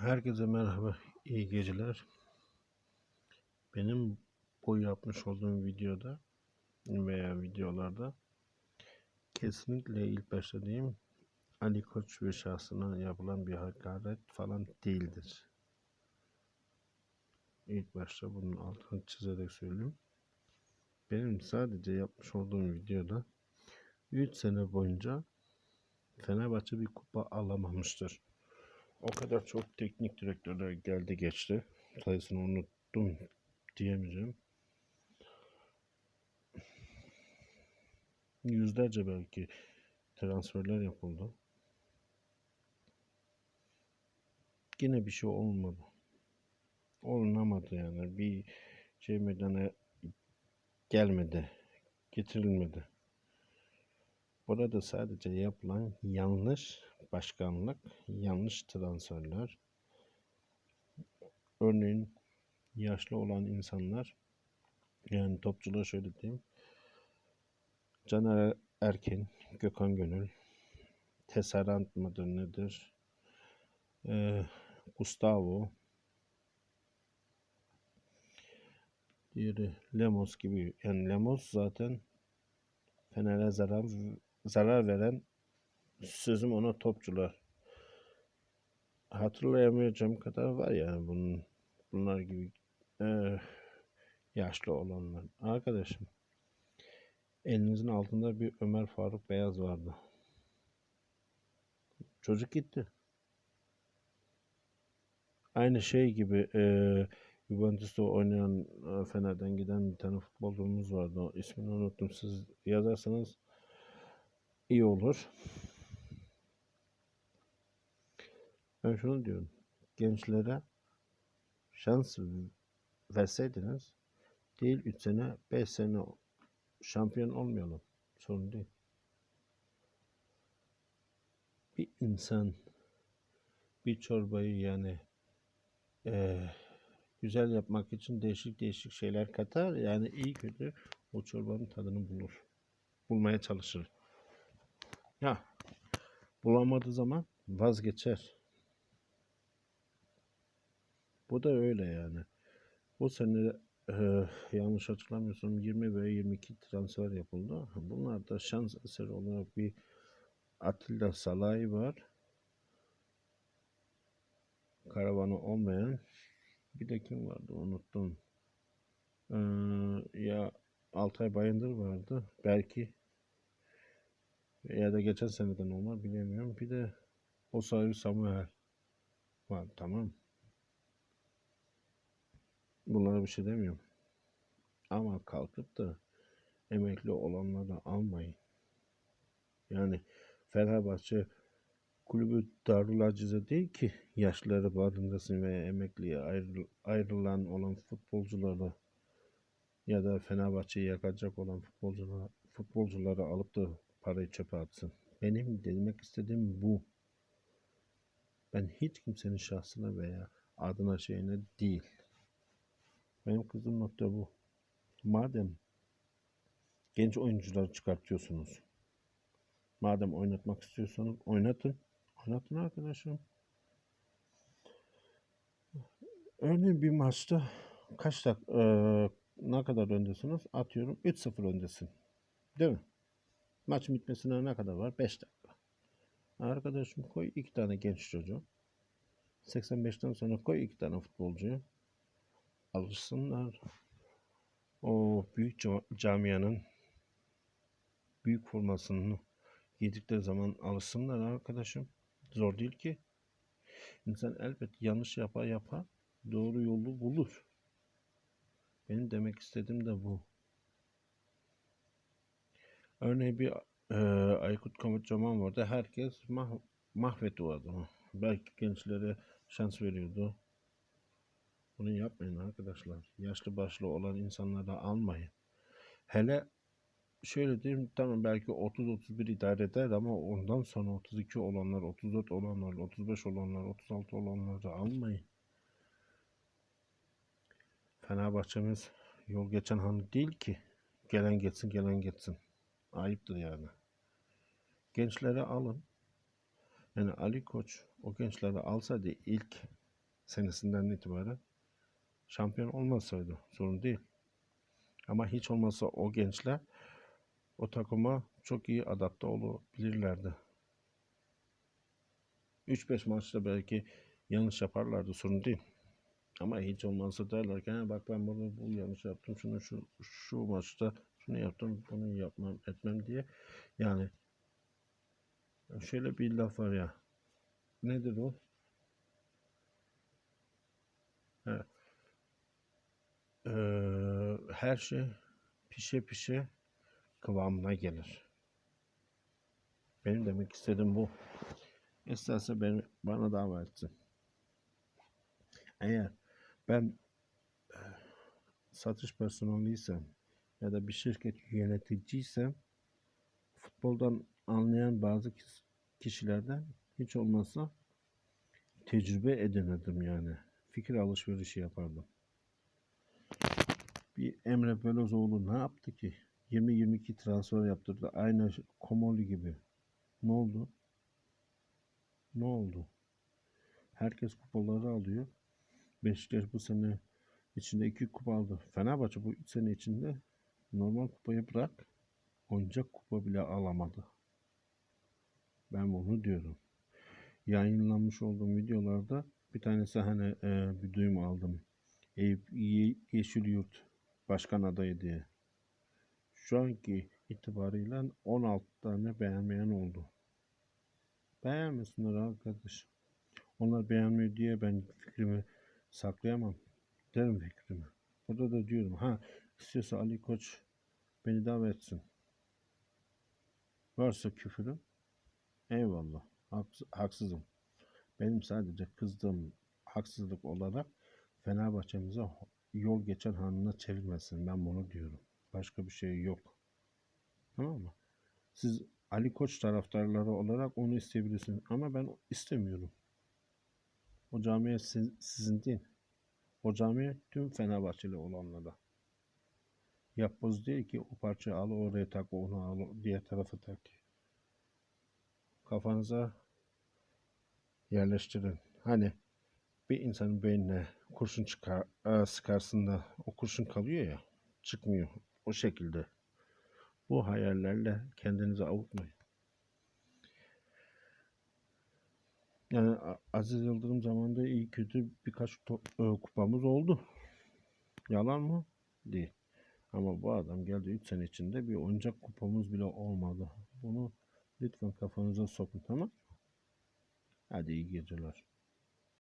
Herkese merhaba, iyi geceler. Benim bu yapmış olduğum videoda veya videolarda kesinlikle ilk başta diyeyim Ali Koç ve şahsına yapılan bir hakaret falan değildir. İlk başta bunun altını çizerek söyleyeyim. Benim sadece yapmış olduğum videoda 3 sene boyunca Fenerbahçe bir kupa alamamıştır. O kadar çok teknik direktörler geldi geçti. Sayısını unuttum diyemeyeceğim. Yüzlerce belki transferler yapıldı. Yine bir şey olmadı. Olunamadı yani. Bir şey meydana gelmedi. Getirilmedi. Burada sadece yapılan yanlış başkanlık, yanlış transferler. Örneğin yaşlı olan insanlar, yani topçular şöyle diyeyim. Caner Erkin, Gökhan Gönül, Tesserant mıdır nedir? Ee, Gustavo, diğeri Lemos gibi. Yani Lemos zaten Fener'e zarar zarar veren sözüm ona topçular. Hatırlayamayacağım kadar var yani bunun bunlar gibi e, yaşlı olanlar. Arkadaşım elinizin altında bir Ömer Faruk Beyaz vardı. Çocuk gitti. Aynı şey gibi e, Juventus'ta oynayan e, Fener'den giden bir tane futbolcumuz vardı. O ismini unuttum. Siz yazarsanız iyi olur. Ben şunu diyorum. Gençlere şans verseydiniz değil 3 sene 5 sene şampiyon olmayalım. Sorun değil. Bir insan bir çorbayı yani eee güzel yapmak için değişik değişik şeyler katar. Yani iyi kötü o çorbanın tadını bulur. Bulmaya çalışır. Ya bulamadığı zaman vazgeçer. Bu da öyle yani. Bu sene e, yanlış hatırlamıyorsam 20 veya 22 transfer yapıldı. Bunlar da şans eseri olarak bir Atilla Salay var. Karavanı olmayan bir de kim vardı unuttum. Ee, ya Altay Bayındır vardı. Belki ya da geçen seneden olma bilemiyorum. Bir de Osayi Samuel var. Tamam. Bunlara bir şey demiyorum. Ama kalkıp da emekli olanları almayın. Yani Fenerbahçe kulübü Darül Acize değil ki yaşları barındırsın veya emekliye ayrı, ayrılan olan futbolcuları ya da Fenerbahçe'yi yakacak olan futbolcuları, futbolcuları alıp da parayı çöpe atsın. Benim demek istediğim bu. Ben hiç kimsenin şahsına veya adına şeyine değil. Benim kızım nokta bu. Madem genç oyuncuları çıkartıyorsunuz. Madem oynatmak istiyorsanız oynatın. Oynatın arkadaşım. Örneğin bir maçta kaç dak e, ne kadar öndesiniz? Atıyorum 3-0 öndesin. Değil mi? Maç bitmesine ne kadar var? 5 dakika. Arkadaşım koy iki tane genç çocuğu. 85'ten sonra koy iki tane futbolcuyu. Alışsınlar. O büyük camianın büyük formasını giydikleri zaman alışsınlar arkadaşım. Zor değil ki. İnsan elbet yanlış yapa yapa doğru yolu bulur. Benim demek istediğim de bu. Örneğin bir e, Aykut Komutanman vardı. Herkes mah mahvetti o adamı. Belki gençlere şans veriyordu. Bunu yapmayın arkadaşlar. Yaşlı başlı olan insanları almayın. Hele şöyle diyeyim tamam belki 30-31 idare eder ama ondan sonra 32 olanlar, 34 olanlar, 35 olanlar, 36 olanları almayın. Fenerbahçe'miz yol geçen han değil ki. Gelen geçsin, gelen geçsin. Ayıptır yani. Gençleri alın. Yani Ali Koç o gençleri alsaydı ilk senesinden itibaren şampiyon olmasaydı sorun değil. Ama hiç olmazsa o gençler o takıma çok iyi adapte olabilirlerdi. 3-5 maçta belki yanlış yaparlardı sorun değil. Ama hiç olmazsa derler ki "Ha, bak ben burada bu yanlış yaptım şunu şu şu maçta şunu yaptım bunu yapmam etmem diye. Yani şöyle bir laf var ya nedir o? Ha, eee, her şey pişe pişe kıvamına gelir. Benim demek istediğim bu. İsterse beni, bana dava etsin. Eğer ben e, satış personeliysem ya da bir şirket yöneticiysem futboldan anlayan bazı kişilerden hiç olmazsa tecrübe edinirdim yani. Fikir alışverişi yapardım. Bir Emre Belözoğlu ne yaptı ki? 20-22 transfer yaptırdı. Aynı Komoli gibi. Ne oldu? Ne oldu? Herkes kupaları alıyor. Beşiktaş bu sene içinde iki kupa aldı. Fenerbahçe bu üç sene içinde normal kupayı bırak oyuncak kupa bile alamadı. Ben bunu diyorum. Yayınlanmış olduğum videolarda bir tanesi hani e, bir duyum aldım. Eyüp Ye- Yeşilyurt başkan adayı diye. Şu anki itibarıyla 16 tane beğenmeyen oldu. Beğenmesinler arkadaş. Onlar beğenmiyor diye ben fikrimi saklayamam. Derim fikrimi. Burada da diyorum ha istiyorsa Ali Koç beni davet etsin. Varsa küfürüm eyvallah. Haks- haksızım. Benim sadece kızdığım haksızlık olarak Fenerbahçe'mize yol geçen hanına çevirmesin. Ben bunu diyorum. Başka bir şey yok. Tamam mı? Siz Ali Koç taraftarları olarak onu isteyebilirsiniz. Ama ben istemiyorum. O camiye siz- sizin değil. O camiye tüm Fenerbahçeli olanlara. Yapboz değil ki o parçayı al oraya tak onu al diğer tarafa tak. Kafanıza yerleştirin. Hani bir insanın beynine kurşun çıkar, e, sıkarsın da o kurşun kalıyor ya çıkmıyor. O şekilde. Bu hayallerle kendinizi avutmayın. Yani Aziz Yıldırım zamanında iyi kötü birkaç to- e, kupamız oldu. Yalan mı? Değil. Ama bu adam geldi 3 sene içinde bir oyuncak kupamız bile olmadı. Bunu lütfen kafanıza sokun tamam? Hadi iyi geceler.